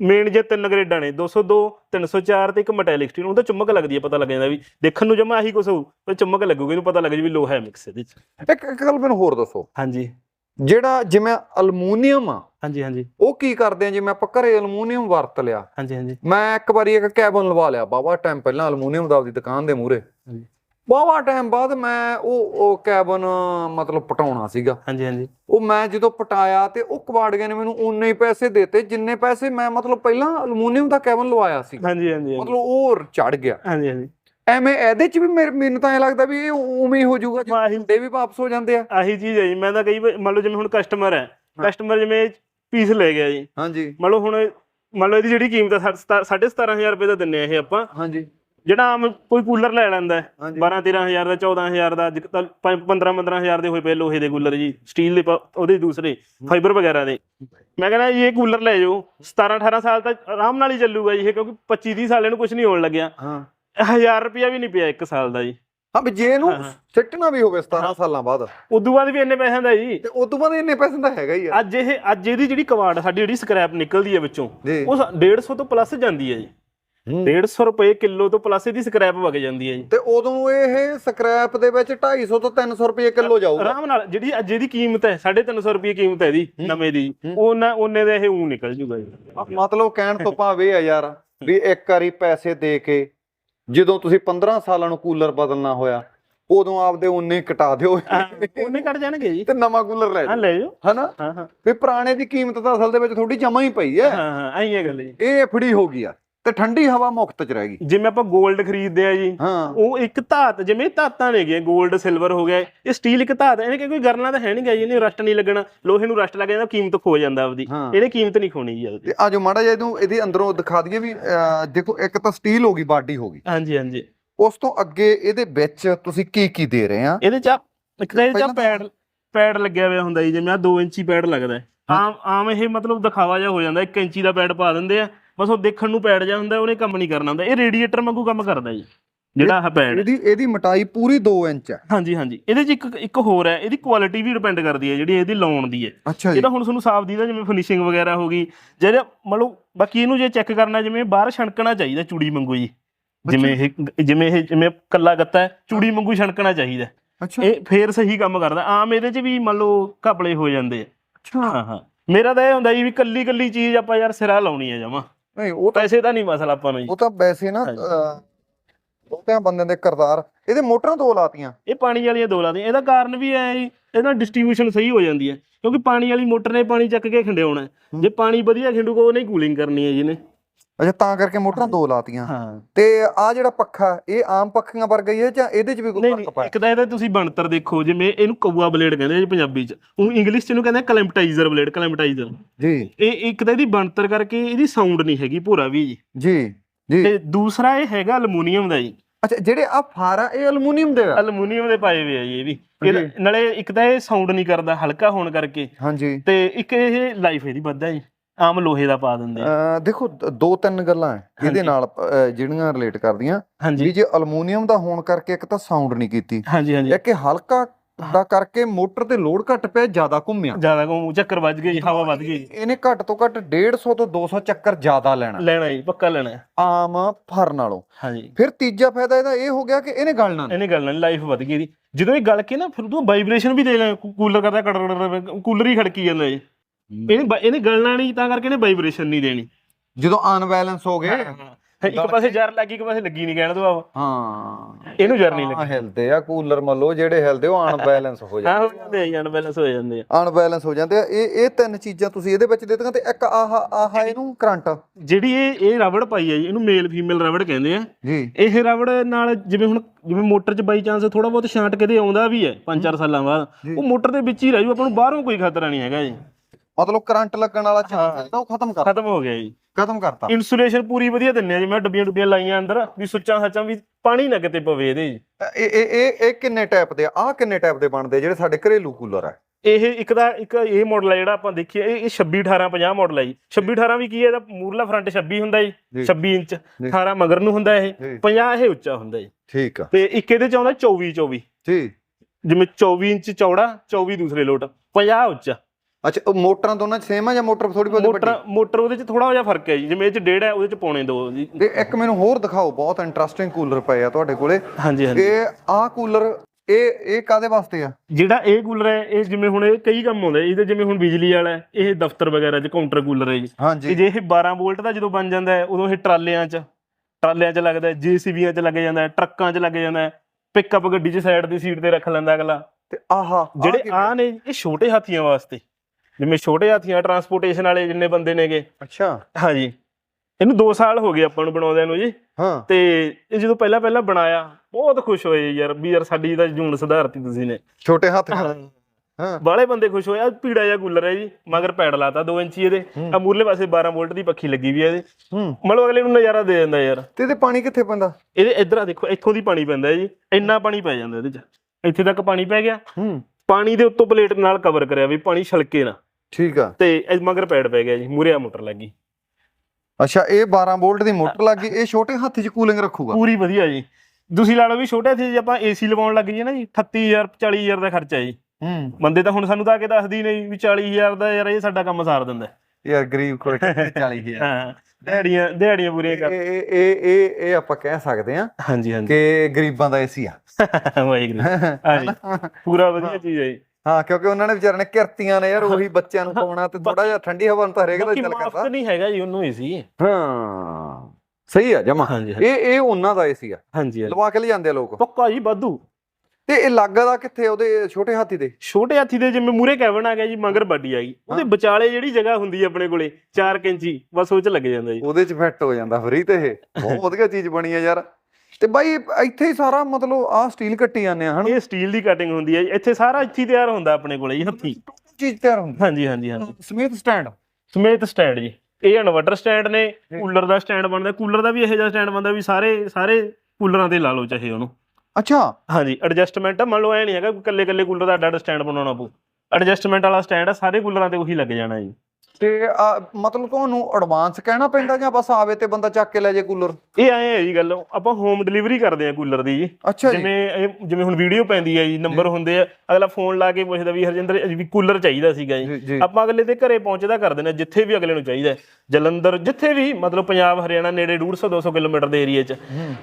ਮੇਨ ਜੇ ਤਿੰਨ ਗ੍ਰੇਡਾਂ ਨੇ 202 304 ਤੇ ਇੱਕ ਮੈਟੈਲਿਕ ਸਟੀਲ ਉਹਦਾ ਚਮਕ ਲੱਗਦੀ ਹੈ ਪਤਾ ਲੱਗ ਜਾਂਦਾ ਵੀ ਦੇਖਣ ਨੂੰ ਜਮਾ ਆਹੀ ਕੁਛ ਹੋਊ ਪਰ ਚਮਕ ਲੱਗੂਗੀ ਇਹਨੂੰ ਪਤਾ ਲੱਗ ਜੂ ਵੀ ਲੋਹਾ ਹੈ ਮਿਕਸ ਇਹਦੇ 'ਚ। ਇੱਕ ਇੱਕ ਗੱਲ ਮੈਨੂੰ ਹੋਰ ਦੱਸੋ। ਹਾਂਜੀ। ਜਿਹੜਾ ਜਿਵੇਂ ਅਲਮੂਨੀਅਮ ਆ ਹਾਂਜੀ ਹਾਂਜੀ। ਉਹ ਕੀ ਕਰਦੇ ਆ ਜਿਵੇਂ ਆਪਾਂ ਘਰੇ ਅਲਮੂਨੀਅਮ ਵਰਤ ਲਿਆ। ਹਾਂਜੀ ਹਾਂਜੀ। ਮੈਂ ਇੱਕ ਵਾਰੀ ਇੱਕ ਕੈਬਨ ਲਵਾ ਲਿਆ ਬਾਵਾ ਟਾਈਮ ਪਹਿਲਾਂ ਅਲਮੂਨੀਅਮ ਦਾ ਆਪਦੀ ਦੁਕਾਨ ਦੇ ਮੂਹਰੇ। ਹਾਂਜੀ। ਬਾਵਾ ਟਾਈਮ ਬਾਅਦ ਮੈਂ ਉਹ ਉਹ ਕੈਬਨ ਮਤਲਬ ਪਟਾਉਣਾ ਸੀਗਾ। ਹਾਂਜੀ ਹਾਂਜੀ। ਉਹ ਮੈਂ ਜਦੋਂ ਪਟਾਇਆ ਤੇ ਉਹ ਕਬਾੜੀਆਂ ਨੇ ਮੈਨੂੰ ਉਨੇ ਹੀ ਪੈਸੇ ਦਿੱਤੇ ਜਿੰਨੇ ਪੈਸੇ ਮੈਂ ਮਤਲਬ ਪਹਿਲਾਂ ਅਲਮੂਨੀਅਮ ਦਾ ਕੈਬਨ ਲਵਾਇਆ ਸੀ। ਹਾਂਜੀ ਹਾਂਜੀ ਮਤਲਬ ਉਹ ਚੜ ਗਿਆ। ਹਾਂਜੀ ਹਾਂਜੀ। ਐਵੇਂ ਇਹਦੇ ਚ ਵੀ ਮੈਨੂੰ ਤਾਂ ਐ ਲੱਗਦਾ ਵੀ ਇਹ ਉਵੇਂ ਹੀ ਹੋ ਜਾਊਗਾ ਜਿੰਦੇ ਵੀ ਵਾਪਸ ਹੋ ਜਾਂਦੇ ਆ। ਆਹੀ ਚੀਜ਼ ਹੈ ਜੀ। ਮੈਂ ਤਾਂ ਕਈ ਮੰਨ ਲਓ ਜਿਵੇਂ ਹੁਣ ਕਸਟਮਰ ਹੈ। ਹਾਂ। ਕਸਟਮਰ ਜਿਵੇਂ ਪੀਸ ਲੈ ਗਿਆ ਜੀ। ਹਾਂਜੀ। ਮੰਨ ਲਓ ਹੁਣ ਮੰਨ ਲਓ ਇਹਦੀ ਜਿਹੜੀ ਕੀਮਤ ਹੈ 17500 ਰੁਪਏ ਦਾ ਦਿੰਨੇ ਆ ਇਹ ਆਪਾਂ। ਹਾਂਜੀ। ਜਿਹੜਾ ਆਮ ਕੋਈ ਕੂਲਰ ਲੈ ਲੈਂਦਾ ਹੈ, ਹਾਂਜੀ। 12 13000 ਦਾ 14000 ਦਾ ਅੱਜ ਕੱਲ 15 15000 ਦੇ ਹੋਏ ਪਏ ਲੋਹੇ ਦੇ ਕੂਲਰ ਜੀ ਸਟੀਲ ਦੇ ਉਹਦੇ ਦੂਸਰੇ ਫਾਈਬਰ ਵਗੈਰਾ ਦੇ। ਮੈਂ ਕਹਿੰਦਾ ਇਹ ਕੂਲਰ ਲੈ ਜਾਓ 17 18 ਸਾਲ ਤੱਕ ਆਰਾਮ ਨਾਲ ਹੀ ਚੱਲੂਗਾ ਜੀ ਇਹ ਕਿਉਂਕਿ 25 30 ਸਾਲ ਇਹਨੂੰ ਕੁਝ ਨਹੀਂ ਹੋਣ ਲੱਗਿਆ। ਹਾਂ। 1000 ਰੁਪਿਆ ਵੀ ਨਹੀਂ ਪਿਆ ਇੱਕ ਸਾਲ ਦਾ ਜੀ। ਹਾਂ ਵੀ ਜੇ ਇਹਨੂੰ। ਸਿੱਟਣਾ ਵੀ ਹੋਵੇ 17 ਸਾਲਾਂ ਬਾਅਦ। ਉਦੋਂ ਬਾਅਦ ਵੀ ਇੰਨੇ ਪੈਸਿਆਂ ਦਾ ਜੀ। ਤੇ ਤੋਂ ਬਾਅਦ ਇੰਨੇ ਪੈਸੇ ਦਾ ਹੈਗਾ ਹੀ ਆ। ਅੱਜ ਇਹ ਅੱਜ ਇਹਦੀ ਜਿਹੜੀ ਕਵਾੜ ਸਾਡੀ ਜਿਹੜੀ ਸਕ੍ਰੈਪ ਨਿਕਲਦੀ ਹੈ ਵਿੱਚੋਂ ਉਹ 150 ਤੋਂ ਪਲੱਸ ਜਾਂਦੀ ਹੈ ਜੀ। 150 ਰੁਪਏ ਕਿਲੋ ਤੋਂ ਪਲੱਸ ਇਹਦੀ ਸਕ੍ਰੈਪ ਵਗ ਜਾਂਦੀ ਹੈ ਜੀ। ਤੇ ਉਦੋਂ ਇਹ ਸਕ੍ਰੈਪ ਦੇ ਵਿੱਚ 250 ਤੋਂ 300 ਰੁਪਏ ਕਿਲੋ ਜਾਊਗਾ। ਆਰਾਮ ਨਾਲ ਜਿਹੜੀ ਅੱਜ ਇਹਦੀ ਕੀਮਤ ਹੈ 350 ਰੁਪਏ ਕੀਮਤ ਹੈ ਇਹਦੀ ਨਵੇਂ ਦੀ। ਉਹਨਾਂ ਉਹਨੇ ਦਾ ਇਹ ਉਂ ਨਿਕਲ ਜੂਗਾ ਜੀ। ਮਤਲਬ ਕਹਿਣ ਤੋਂ ਭਾਵ ਆ ਯਾਰ ਵੀ ਇੱਕ ਵਾਰੀ ਪੈਸੇ ਦੇ ਕੇ ਜਦੋਂ ਤੁਸੀਂ 15 ਸਾਲਾਂ ਨੂੰ ਕੂਲਰ ਬਦਲਣਾ ਹੋਇਆ ਉਦੋਂ ਆਪਦੇ ਉਨੇ ਕਟਾ ਦਿਓ। ਉਹਨੇ ਕੱਢ ਜਾਣਗੇ ਜੀ। ਤੇ ਨਵਾਂ ਕੂਲਰ ਲੈ ਹਾਂ ਲੈ ਜਾਓ। ਹਨਾ? ਹਾਂ ਹਾਂ। ਵੀ ਪੁਰਾਣੇ ਦੀ ਕੀਮਤ ਤਾਂ ਅਸਲ ਦੇ ਵਿੱਚ ਥੋੜੀ ਜਮਾ ਹੀ ਪਈ ਹੈ। ਹਾਂ ਹਾਂ ਐਂ ਹੈ ਗੱਲ ਜੀ। ਇਹ ਫੜੀ ਹੋ ਗਈ ਆ। ਤੇ ਠੰਡੀ ਹਵਾ ਮੁਕਤ ਚ ਰਹਿ ਗਈ। ਜਿਵੇਂ ਆਪਾਂ 골ਡ ਖਰੀਦਦੇ ਆ ਜੀ ਉਹ ਇੱਕ ਧਾਤ ਜਿਵੇਂ ਧਾਤਾਂ ਨੇ ਗਏ 골ਡ ਸਿਲਵਰ ਹੋ ਗਿਆ ਇਹ ਸਟੀਲ ਇੱਕ ਧਾਤ ਇਹਨੇ ਕੋਈ ਗਰਨਾ ਤਾਂ ਹੈ ਨਹੀਂ ਗਾ ਜੀ ਇਹਨੇ ਰਸਟ ਨਹੀਂ ਲੱਗਣਾ ਲੋਹੇ ਨੂੰ ਰਸਟ ਲੱਗ ਜਾਂਦਾ ਕੀਮਤ ਖੋ ਜਾਂਦਾ ਆਪਦੀ। ਇਹਨੇ ਕੀਮਤ ਨਹੀਂ ਖੋਣੀ ਜੀ ਆਪਦੀ। ਤੇ ਆ ਜੋ ਮਾੜਾ ਜਿਹਾ ਇਹਨੂੰ ਇਹਦੇ ਅੰਦਰੋਂ ਦਿਖਾ ਦਈਏ ਵੀ ਦੇਖੋ ਇੱਕ ਤਾਂ ਸਟੀਲ ਹੋ ਗਈ ਬਾਡੀ ਹੋ ਗਈ। ਹਾਂਜੀ ਹਾਂਜੀ। ਉਸ ਤੋਂ ਅੱਗੇ ਇਹਦੇ ਵਿੱਚ ਤੁਸੀਂ ਕੀ ਕੀ ਦੇ ਰਹੇ ਆ? ਇਹਦੇ ਚ ਇੱਕ ਤਾਂ ਇਹਦੇ ਚ ਪੈਡ ਪੈਡ ਲੱਗਿਆ ਹੋਇਆ ਹੁੰਦਾ ਜੀ ਜਿਵੇਂ ਆ 2 ਇੰਚੀ ਪੈਡ ਲੱਗਦਾ। ਆਮ ਆਮ ਇਹ ਮਤਲਬ ਦਿਖਾਵਾ ਜਿਹਾ ਹੋ ਜਾਂਦਾ 1 ਇੰਚੀ ਦਾ ਪੈਡ ਪਾ ਦਿੰਦੇ ਆ ਬਸ ਉਹ ਦੇਖਣ ਨੂੰ ਪੈਡ ਜਿਹਾ ਹੁੰਦਾ ਉਹਨੇ ਕੰਮ ਨਹੀਂ ਕਰਨਾ ਹੁੰਦਾ। ਇਹ ਰੇਡੀਏਟਰ ਵਾਂਗੂ ਕੰਮ ਕਰਦਾ ਜੀ ਜਿਹੜਾ ਆਹ ਪੈਡ ਇਹਦੀ ਇਹਦੀ ਮੋਟਾਈ ਪੂਰੀ 2 ਇੰਚ ਹੈ। ਹਾਂਜੀ ਹਾਂਜੀ। ਇਹਦੇ ਚ ਇੱਕ ਇੱਕ ਹੋਰ ਹੈ ਇਹਦੀ ਕੁਆਲਿਟੀ ਵੀ ਡਿਪੈਂਡ ਕਰਦੀ ਹੈ ਜਿਹੜੀ ਇਹਦੀ ਲਾਉਣ ਦੀ ਹੈ। ਅੱਛਾ ਜੀ। ਜਿਹੜਾ ਹੁਣ ਤੁਹਾਨੂੰ ਸਾਫ਼ ਦੀਦਾ ਜਿਵੇਂ ਫਿਨਿਸ਼ਿੰਗ ਵਗੈਰਾ ਹੋ ਗਈ ਜਿਹੜਾ ਮਤਲਬ ਬਾਕੀ ਇਹਨੂੰ ਜੇ ਚੈੱਕ ਕਰਨਾ ਜਿਵੇਂ ਬਾਹਰ ਛਣਕਣਾ ਚਾਹੀਦਾ ਚੂੜੀ ਵਾਂਗੂ ਜੀ। ਜਿਵੇਂ ਇਹ ਜਿਵੇਂ ਇਹ ਜਿਵੇਂ ਕੱਲਾ ਗੱਤਾ ਹੈ ਚੂੜੀ ਵਾਂਗੂ ਛਣਕਣਾ ਚਾਹੀਦਾ। ਅੱਛਾ। ਇਹ ਫੇਰ ਸਹੀ ਕੰਮ ਕਰਦਾ। ਆਮ ਇਹਦੇ 'ਚ ਵੀ ਮੰਨ ਲਓ ਘਪਲੇ ਹੋ ਜਾਂਦੇ ਆ। ਅੱਛਾ। ਹਾਂ ਹਾਂ। ਮੇਰਾ ਤਾਂ ਇਹ ਹੁੰਦਾ ਜੀ ਵੀ ਕੱਲੀ ਕੱਲੀ ਚੀਜ਼ ਆਪਾਂ ਯਾਰ ਸਿਰਾ ਲਾਉਣੀ ਹੈ ਜਮਾ। ਨਹੀਂ ਉਹ ਤਾਂ ਪੈਸੇ ਦਾ ਨਹੀਂ ਮਸਲਾ ਆਪਾਂ ਨੂੰ ਜੀ। ਉਹ ਤਾਂ ਵੈਸੇ ਨਾ ਹਾਂਜੀ। ਅਹ, ਬਹੁਤਿਆਂ ਬੰਦਿਆਂ ਦੇ ਕਰਤਾਰ। ਇਹਦੇ ਮੋਟਰਾਂ ਦੋ ਲਾਤੀਆਂ। ਇਹ ਪਾਣੀ ਵਾਲੀਆਂ ਦੋ ਲਾਦੀਆਂ ਇਹਦਾ ਕਾਰਨ ਵੀ ਹੈ ਜੀ ਇਹਦਾ ਡਿਸਟ੍ਰੀਬਿਊਸ਼ਨ ਸਹੀ ਹੋ ਜਾਂਦੀ ਹੈ। ਕਿਉਂਕਿ ਪਾਣੀ ਵਾਲੀ ਮੋਟਰ ਨੇ ਪਾਣੀ ਚੱਕ ਕੇ ਖਿੰਡਾਉਣਾ ਹੈ। ਜੇ ਪਾਣੀ ਵਧੀਆ ਖਿੰਡੂਗਾ ਉਹਨੇ ਕੂਲਿੰਗ ਕਰਨੀ ਹੈ ਜੀ ਨੇ ਅੱਛਾ ਤਾਂ ਕਰਕੇ ਮੋਟਰਾਂ ਦੋ ਲਾਤੀਆਂ। ਹਾਂ। ਤੇ ਆ ਜਿਹੜਾ ਪੱਖਾ ਇਹ ਆਮ ਪੱਖੀਆਂ ਵਰਗਾ ਹੀ ਹੈ ਜਾਂ ਇਹਦੇ 'ਚ ਵੀ ਕੋਈ ਫ਼ਰਕ ਨਹੀਂ ਪਾਇਆ? ਇੱਕ ਤਾਂ ਇਹਦਾ ਤੁਸੀਂ ਬਣਤਰ ਦੇਖੋ ਜਿਵੇਂ ਇਹਨੂੰ ਕਊਆ ਬਲੇਡ ਕਹਿੰਦੇ ਆ ਜੀ ਪੰਜਾਬੀ ਚ। ਉਹ ਇੰਗਲਿਸ਼ ਚ ਇਹਨੂੰ ਕਹਿੰਦੇ ਕਲੈਂਪਟਾਈਜ਼ਰ ਬਲੇਡ ਕਲੈਂਪਟਾਈਜ਼ਰ। ਜੀ। ਇਹ ਇੱਕ ਤਾਂ ਇਹਦੀ ਬਣਤਰ ਕਰਕੇ ਇਹਦੀ ਸਾਊਂਡ ਨਹੀਂ ਹੈਗੀ ਭੂਰਾ ਵੀ। ਜੀ ਜੀ। ਜੀ ਤੇ ਦੂਸਰਾ ਇਹ ਹੈਗਾ ਅਲਮੂਨੀਅਮ ਦਾ ਜੀ। ਅੱਛਾ ਜਿਹੜੇ ਆ ਫਾਰ ਇਹ ਐਲੂਮੀਨੀਅਮ ਦੇ ਆ? ਅਲਮੂਨੀਅਮ ਦੇ ਪਾਏ ਹੋਏ ਆ ਜੀ ਇਹ ਵੀ। ਨਾਲੇ ਇੱਕ ਤਾਂ ਇਹ ਸਾਊਂਡ ਨਹੀਂ ਕਰਦਾ ਹਲਕਾ ਹੋਣ ਕਰਕੇ। ਹਾਂਜੀ। ਤੇ ਇੱਕ ਇਹ ਲਾਈਫ ਇਹਦੀ ਵੱਧਾ ਜੀ। ਆਮ ਲੋਹੇ ਦਾ ਪਾ ਦਿੰਦੇ ਆ। ਅਹ ਦੇਖੋ ਦ- ਦੋ ਤਿੰਨ ਗੱਲਾਂ ਹੈ ਇਹਦੇ ਹਾਂਜੀ। ਨਾਲ ਅਹ, ਜਿਹੜੀਆਂ ਰਿਲੇਟ ਕਰਦੀਆਂ ਵੀ ਹਾਂਜੀ ਜੇ ਐਲੂਮੀਨੀਅਮ ਦਾ ਹੋਣ ਕਰਕੇ ਇੱਕ ਤਾਂ ਸਾਊਂਡ ਨਹੀਂ ਕੀਤੀ। ਹਾਂਜੀ ਹਾਂਜੀ। ਇੱਕ ਇਹ ਹਲਕਾ ਦਾ ਕਰਕੇ ਮੋਟਰ ਤੇ ਲੋਡ ਘੱਟ ਪਿਆ ਜ਼ਿਆਦਾ ਘੁੰਮਿਆ। ਜ਼ਿਆਦਾ ਕੋ ਚੱਕਰ ਵੱਜ ਗਏ ਹਵਾ ਵੱਧ ਗਈ। ਇਹਨੇ ਘੱਟ ਤੋਂ ਘੱਟ 150 ਤੋਂ 200 ਚੱਕਰ ਜ਼ਿਆਦਾ ਲੈਣਾ। ਲੈਣਾ ਜੀ ਪੱਕਾ ਲੈਣਾ। ਹੈ। ਆਮ ਫਰ ਨਾਲੋਂ। ਹਾਂਜੀ। ਫਿਰ ਤੀਜਾ ਫਾਇਦਾ ਇਹਦਾ ਇਹ ਹੋ ਗਿਆ ਕਿ ਇਹਨੇ ਗਲਣਾ ਨਹੀਂ ਇਹਨੇ ਗੱਲ ਨਾਲ ਲਾਈਫ ਵੱਧ ਗਈ ਦੀ ਜਦੋਂ ਇਹ ਗਲ ਕੇ ਨਾ ਫਿਰ ਉਹ ਵਾਈਬ੍ਰੇਸ਼ਨ ਵੀ ਦੇ ਲੈ ਕੂਲਰ ਕਰਦਾ ਕੜ ਕੂਲਰ ਹੀ ਖੜਕੀ ਜਾਂਦਾ ਜੀ। ਇਹਨੇ ਬ- ਇਹਨੇ ਗਲਣਾ ਨਹੀਂ ਤਾਂ ਕਰਕੇ ਇਹਨੇ ਵਾਈਬ੍ਰੇਸ਼ਨ ਨਹੀਂ ਦੇਣੀ। ਜਦੋਂ ਅਨਬੈਲੈਂਸ ਹੋ ਗਏ ਇੱਕ ਪਾਸੇ ਜਰ ਲੱਗੀ ਇੱਕ ਪਾਸੇ ਲੱਗੀ ਨਹੀਂ ਕਹਿਣ ਤੋਂ ਆਵਾ ਹਾਂ। ਇਹਨੂੰ ਜਰ ਨਹੀਂ ਹਾਂ ਲੱਗੀ। ਹਿਲਦੇ ਆ ਕੂਲਰ ਮੱਲੋ ਜਿਹੜੇ ਹਿਲਦੇ ਉਹ ਅਨਬੈਲੈਂਸ ਹੋ ਜਾਂਦੇ। ਹਾਂ ਹੋ ਜਾਂਦੇ ਆ ਜੀ ਅਨਬੈਲੈਂਸ ਹੋ ਜਾਂਦੇ ਆ। ਅਨਬੈਲੈਂਸ ਹੋ ਜਾਂਦੇ ਆ। ਇਹ ਇਹ ਤਿੰਨ ਚੀਜ਼ਾਂ ਤੁਸੀਂ ਇਹਦੇ ਵਿੱਚ ਦੇ ਦਿੱਤੀਆਂ ਤੇ ਇੱਕ ਆਹ ਆਹ ਇਹਨੂੰ ਕਰੰਟ। ਜਿਹੜੀ ਇਹ ਇਹ ਰਬੜ ਪਾਈ ਹੈ ਜੀ ਇਹਨੂੰ ਮੇਲ ਫੀਮੇਲ ਰਬੜ ਕਹਿੰਦੇ ਆ। ਜੀ। ਇਹ ਰਬੜ ਨਾਲ ਜਿਵੇਂ ਹੁਣ ਜਿਵੇਂ ਮੋਟਰ 'ਚ ਬਾਈ ਚਾਂਸ ਥੋੜਾ ਬਹੁਤ ਛਾਂਟ ਕਿਤੇ ਆਉਂਦਾ ਵੀ ਹੈ 5-4 ਸਾਲਾਂ ਬਾਅਦ। ਉਹ ਮੋਟਰ ਦੇ ਵਿੱਚ ਹੀ ਰਹਿ ਜੂ ਆਪਾਂ ਨੂੰ ਬਾਹਰੋਂ ਕੋਈ ਖਤਰਾ ਨਹੀਂ ਹੈਗਾ ਜੀ। ਮਤਲਬ ਕਰੰਟ ਲੱਗਣ ਵਾਲਾ ਚਾਂਸ ਜਿਹੜਾ ਉਹ ਖਤਮ ਕਰ ਖਤਮ ਹੋ ਗਿਆ ਜੀ। ਖਤਮ ਕਰਤਾ। ਇਨਸੂਲੇਸ਼ਨ ਪੂਰੀ ਵਧੀਆ ਦਿੰਨੇ ਆ ਜੀ। ਮੈਂ ਡੱਬੀਆਂ ਡੁੱਬੀਆਂ ਲਾਈਆਂ ਅੰਦਰ ਵੀ ਸੁੱਚਾਂ ਸੱਚਾਂ ਵੀ ਪਾਣੀ ਨਾ ਕਿਤੇ ਪਵੇ ਇਹਦੇ 'ਚ। ਇਹ ਇਹ ਇਹ ਇਹ ਕਿੰਨੇ ਟਾਈਪ ਦੇ ਆ? ਕਿੰਨੇ ਟਾਈਪ ਦੇ ਬਣਦੇ ਜਿਹੜੇ ਸਾਡੇ ਘਰੇਲੂ ਕੂਲਰ ਆ? ਇਹ ਇੱਕ ਦਾ ਇੱਕ ਇਹ ਮਾਡਲ ਹੈ ਜਿਹੜਾ ਆਪਾਂ ਦੇਖੀਏ ਇਹ ਇਹ 26 18 50 ਮਾਡਲ ਹੈ ਜੀ। 26 18 ਵੀ ਕੀ ਹੈ ਇਹਦਾ ਮੂਰਲਾ ਫਰੰਟ 26 ਹੁੰਦਾ ਜੀ। ਜੀ। 26 ਇੰਚ ਜੀ। 18 ਮਗਰ ਨੂੰ ਹੁੰਦਾ ਇਹ। ਜੀ। 50 ਇਹ ਉੱਚਾ ਹੁੰਦਾ ਜੀ। ਠੀਕ ਆ। ਤੇ ਇੱਕ ਇਹਦੇ ਚ ਆਉਂਦਾ 24 24 ਜੀ। ਜਿਵੇਂ 24 ਇੰਚ ਚੌੜਾ 24 ਦੂਸਰੇ ਲੋਟ। 50 ਉੱਚਾ। ਅੱਛਾ ਉਹ ਮੋਟਰਾਂ ਦੋਨਾਂ ਚ ਸੇਮ ਆ ਜਾਂ ਮੋਟਰ ਥੋੜੀ ਬਹੁਤੀ ਮੋਟਰ ਮੋਟਰ ਉਹਦੇ ਚ ਥੋੜਾ ਜਿਹਾ ਫ਼ਰਕ ਹੈ ਜੀ ਜਿਵੇਂ ਇਹ ਚ ਡੇਢ ਹੈ ਉਹਦੇ ਚ ਪੌਣੇ ਦੋ ਜੀ? ਤੇ ਇੱਕ ਮੈਨੂੰ ਹੋਰ ਦਿਖਾਓ ਬਹੁਤ ਇੰਟਰਸਟਿੰਗ ਕੂਲਰ ਪਏ ਆ ਤੁਹਾਡੇ ਕੋਲੇ। ਹਾਂਜੀ ਹਾਂਜੀ। ਇਹ ਆਹ ਕੂਲਰ ਇਹ ਇਹ ਕਾਦੇ ਵਾਸਤੇ ਆ? ਜਿਹੜਾ ਇਹ ਕੂਲਰ ਹੈ ਇਹ ਜਿਵੇਂ ਹੁਣ ਇਹ ਕਈ ਕੰਮ ਆਉਂਦੇ ਇਹਦੇ ਜਿਵੇਂ ਹੁਣ ਬਿਜਲੀ ਵਾਲਾ ਹੈ ਇਹ ਦਫ਼ਤਰ ਵਗੈਰਾ 'ਚ ਕਾਊਂਟਰ ਕੂਲਰ ਹੈ ਜੀ। ਤੇ ਹਾਂਜੀ ਜੇ ਇਹ 12 ਵੋਲਟ ਦਾ ਜਦੋਂ ਬਣ ਜਾਂਦਾ ਹੈ ਉਦੋਂ ਇਹ ਟਰਾਲਿਆਂ 'ਚ ਟਰਾਲਿਆਂ 'ਚ ਲੱਗਦਾ ਹੈ ਜੀਸੀਬੀਆਂ 'ਚ ਲੱਗ ਜਾਂਦਾ ਹੈ ਟਰੱਕਾਂ 'ਚ ਲੱਗ ਜਾਂਦਾ ਹੈ ਪਿਕਅਪ ਗੱਡੀ 'ਚ ਸਾਈਡ ਦੀ ਸੀਟ ਤੇ ਰੱਖ ਲੈਂਦਾ ਅਗਲਾ। ਤੇ ਆਹਾ ਆਹ ਜਿਹੜੇ ਕਿਵੇਂ? ਆ ਨੇ ਇਹ ਛੋਟੇ ਹਾਥੀਆਂ ਵਾਸਤੇ। ਜਿਵੇਂ ਛੋਟੇ ਹਾਥੀਆਂ ਟਰਾਂਸਪੋਰਟੇਸ਼ਨ ਵਾਲੇ ਜਿੰਨੇ ਬੰਦੇ ਨੇਗੇ। ਅੱਛਾ। ਹਾਂਜੀ। ਇਹਨੂੰ 2 ਸਾਲ ਹੋ ਗਏ ਆਪਾਂ ਨੂੰ ਬਣਾਉਂਦਿਆਂ ਨੂੰ ਜੀ। ਹਾਂ। ਤੇ ਇਹ ਜਦੋਂ ਪਹਿਲਾਂ ਪਹਿਲਾਂ ਬਣਾਇਆ ਬਹੁਤ ਖੁਸ਼ ਹੋਏ ਯਾਰ ਵੀ ਯਾਰ ਸਾਡੀ ਤਾਂ ਜੂਨ ਸੁਧਾਰਤੀ ਤੁਸੀਂ ਨੇ। ਛੋਟੇ ਹੱਥ ਹਾਂ। ਬਾਲੇ ਬੰਦੇ ਖੁਸ਼ ਹੋਏ ਆ ਪੀੜਾ ਜਿਹਾ ਕੂਲਰ ਹੈ ਜੀ ਮਗਰ ਪੈਡ ਲਾਤਾ 2 ਇੰਚੀ ਇਹਦੇ। ਆ ਮੂਰਲੇ ਪਾਸੇ 12 ਵੋਲਟ ਦੀ ਪੱਖੀ ਲੱਗੀ ਵੀ ਹੈ ਇਹਦੇ। ਹੂੰ। ਮਤਲਬ ਅਗਲੇ ਨੂੰ ਨਜ਼ਾਰਾ ਦੇ ਜਾਂਦਾ ਯਾਰ। ਤੇ ਇਹਦੇ ਪਾਣੀ ਕਿੱਥੇ ਪੈਂਦਾ? ਇਹਦੇ ਇੱਧਰ ਆ ਦੇਖੋ ਇੱਥੋਂ ਦੀ ਪਾਣੀ ਪੈਂਦਾ ਜੀ ਇੰਨਾ ਪਾਣੀ ਪੈ ਜਾਂਦਾ ਇਹਦੇ ਚ। ਇੱਥੇ ਤੱਕ ਪਾਣੀ ਪੈ ਗਿਆ। ਹੂੰ। ਪਾਣੀ ਦੇ ਉੱਤੋਂ ਪਲੇਟ ਨਾਲ ਕਵਰ ਕਰਿਆ ਵੀ ਪਾਣੀ ਛਲਕੇ ਨਾ। ਠੀਕ ਆ। ਤੇ ਇਹ ਮਗਰ ਪੈਡ ਪੈ ਗਿਆ ਜੀ ਮੂਰੇ ਆ ਮੋਟਰ ਲੱਗੀ। ਅੱਛਾ ਇਹ 12 ਵੋਲਟ ਦੀ ਮੋਟਰ ਲੱਗ ਗਈ ਇਹ ਛੋਟੇ ਹੱਥ 'ਚ ਕੂਲਿੰਗ ਰੱਖੂਗਾ? ਪੂਰੀ ਵਧੀਆ ਜੀ। ਤੁਸੀਂ ਲਾ ਲਓ ਵੀ ਛੋਟੇ ਸੀ ਜੇ ਆਪਾਂ ਏਸੀ ਲਵਾਉਣ ਲੱਗ ਜਾਈਏ ਨਾ ਜੀ 38000 40000 ਦਾ ਖਰਚਾ ਜੀ। ਹੂੰ। ਬੰਦੇ ਤਾਂ ਹੁਣ ਸਾਨੂੰ ਤਾਂ ਆ ਕੇ ਦੱਸਦੀ ਨਹੀਂ ਵੀ 40000 ਦਾ ਯਾਰ ਇਹ ਸਾਡਾ ਕੰਮ ਸਾਰ ਦਿੰਦਾ। ਯਾਰ ਗਰੀਬ ਕੋਲ 40000 ਹਾਂ ਦਿਹਾੜੀਆਂ ਦਿਹਾੜੀਆਂ ਪੂਰੀਆਂ ਕਰ ਇਹ ਇਹ ਇਹ ਆਪਾਂ ਕਹਿ ਸਕਦੇ ਆ ਹਾਂਜੀ ਹਾਂਜੀ। ਕਿ ਗਰੀਬਾਂ ਦਾ ਏਸੀ ਆ। ਵਾਹਿਗੁਰੂ। ਹਾਂਜੀ। ਪੂਰਾ ਵਧੀਆ ਚੀਜ਼ ਹੈ ਜੀ। ਹਾਂ ਕਿਉਂਕਿ ਉਹਨਾਂ ਨੇ ਵਿਚਾਰੇ ਨੇ ਕਿਰਤੀਆਂ ਨੇ ਯਾਰ ਉਹੀ ਬੱਚਿਆਂ ਨੂੰ ਪਾਉਣਾ ਤੇ ਥੋੜਾ ਜਿਹਾ ਠੰਡੀ ਹਵਾ ਨੂੰ ਤਾਂ ਹਰੇਕ ਦਾ ਮੁਫਤ ਕਰਦਾ। ਨਹੀਂ ਹੈਗਾ ਜੀ ਉਹਨੂੰ ਹੀ ਸੀ। ਹਾਂ ਸਹੀ ਆ ਜਮਾ। ਹਾਂਜੀ ਇਹ ਇਹ ਉਹਨਾਂ ਦਾ ਏਸੀ ਆ। ਹਾਂਜੀ। ਲਵਾ ਕੇ ਲਿਆਂਦੇ ਲੋਕ। ਪੱਕਾ ਜੀ ਵਾਧੂ। ਤੇ ਇਹ ਲੱਗਦਾ ਕਿੱਥੇ ਉਹਦੇ ਛੋਟੇ ਹਾਥੀ ਦੇ? ਛੋਟੇ ਹਾਥੀ ਦੇ ਜਿਵੇਂ ਮੂਰੇ ਕੈਬਨ ਆ ਗਿਆ ਜੀ ਮਗਰ ਬਾਡੀ ਆ ਗਈ। ਉਹਦੇ ਵਿਚਾਲੇ ਜਿਹੜੀ ਜਗ੍ਹਾ ਹੁੰਦੀ ਹੈ ਆਪਣੇ ਕੋਲੇ 4 ਇੰਚੀ ਬਸ ਉਹ ਚ ਲੱਗ ਜਾਂਦਾ ਜੀ। ਉਹਦੇ ਚ ਫਿੱਟ ਹੋ ਜਾਂਦਾ ਫਰੀ ਤੇ ਇਹ। ਬਹੁਤ ਵਧੀਆ ਚੀਜ਼ ਬਣੀ ਆ ਯਾਰ। ਤੇ ਬਾਈ ਇੱਥੇ ਹੀ ਸਾਰਾ ਮਤਲਬ ਆਹ ਸਟੀਲ ਕੱਟੀ ਜਾਂਦੇ ਆ ਹਨ? ਇਹ ਸਟੀਲ ਦੀ ਕਟਿੰਗ ਹੁੰਦੀ ਹੈ। ਇੱਥੇ ਸਾਰਾ ਇੱਥੇ ਤਿਆਰ ਹੁੰਦਾ ਆਪਣੇ ਕੋਲੇ ਜੀ ਹੱਥੀ। ਚੀਜ਼ ਤਿਆਰ ਹੁੰਦੀ ਹਾਂਜੀ ਹਾਂਜੀ ਹਾਂਜੀ। ਸਮੇਤ ਸਟੈਂਡ। ਸਮੇਤ ਸਟੈਂਡ ਜੀ। ਇਹ ਇਨਵਰਟਰ ਸਟੈਂਡ ਨੇ ਕੂਲਰ ਦਾ ਸਟੈਂਡ ਬਣਦਾ। ਕੂਲਰ ਦਾ ਵੀ ਇਹੋ ਜਿਹਾ ਸਟੈਂਡ ਬਣਦਾ ਵੀ ਸਾਰੇ ਸਾਰੇ ਕੂਲਰਾਂ ਤੇ ਲਾ ਲਓ ਚਾਹੇ ਉਹਨੂੰ। ਅੱਛਾ। ਹਾਂਜੀ ਐਡਜਸਟਮੈਂਟ ਮੰਨ ਲਓ ਐ ਨਹੀਂ ਹੈਗਾ ਇਕੱਲੇ ਇਕੱਲੇ ਕੂਲਰ ਦਾ ਅੱਡ ਸਟੈਂਡ ਬਣਾਉਣਾ ਪਊ। ਐਡਜਸਟਮੈਂਟ ਵਾਲਾ ਸਟੈਂਡ ਆ ਸਾਰੇ ਕੂਲਰਾਂ ਤੇ ਉਹੀ ਲੱਗ ਜਾਣਾ ਜੀ। ਤੇ ਮਤਲਬ ਤੁਹਾਨੂੰ ਐਡਵਾਂਸ ਕਹਿਣਾ ਪੈਂਦਾ ਜਾਂ ਬਸ ਆਵੇ ਤੇ ਬੰਦਾ ਚੱਕ ਕੇ ਲੈ ਜੇ ਕੂਲਰ? ਇਹ ਐ ਹੈ ਜੀ ਗੱਲ ਆਪਾਂ ਹੋਮ ਡਿਲੀਵਰੀ ਕਰਦੇ ਆ ਕੂਲਰ ਦੀ ਜੀ। ਜਿਵੇਂ ਇਹ ਜਿਵੇਂ ਹੁਣ ਵੀਡੀਓ ਪੈਂਦੀ ਹੈ ਜੀ ਨੰਬਰ ਹੁੰਦੇ ਆ ਅਗਲਾ ਫੋਨ ਲਾ ਕੇ ਪੁੱਛਦਾ ਵੀ ਹਰਜਿੰਦਰ ਵੀ ਕੂਲਰ ਚਾਹੀਦਾ ਸੀਗਾ ਜੀ। ਆਪਾਂ ਅਗਲੇ ਦੇ ਘਰੇ ਪਹੁੰਚਦਾ ਕਰ ਦਿੰਦੇ ਜਿੱਥੇ ਵੀ ਅਗਲੇ ਨੂੰ ਚਾਹੀਦਾ। ਜਲੰਧਰ ਜਿੱਥੇ ਵੀ ਮਤਲਬ ਪੰਜਾਬ ਹਰਿਆਣਾ ਨੇੜੇ 150 200 ਕਿਲੋਮੀਟਰ ਦੇ ਏਰੀਆ 'ਚ।